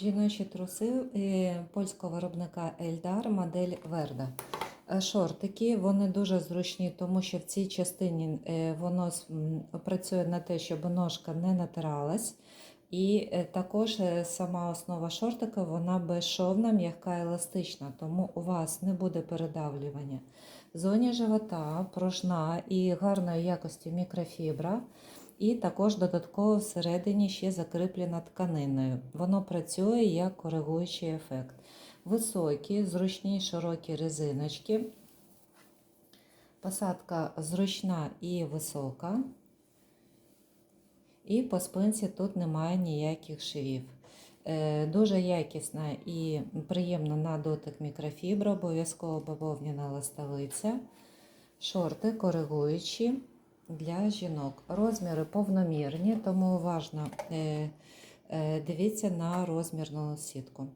Жіночі труси е, польського виробника Ельдар, модель Верда. Е, Шортики вони дуже зручні, тому що в цій частині е, воно працює на те, щоб ножка не натиралась. І також сама основа шортика вона безшовна, м'яка еластична, тому у вас не буде передавлювання. В зоні живота пружна і гарної якості мікрофібра. І також додатково всередині ще закріплена тканиною. Воно працює як коригуючий ефект. Високі, зручні, широкі резиночки. Посадка зручна і висока. І по спинці тут немає ніяких швів. Е, Дуже якісна і приємна на дотик мікрофібра, обов'язково бавовняна ластовиця. Шорти коригуючі для жінок. Розміри повномірні, тому уважно е, е, дивіться на розмірну сітку.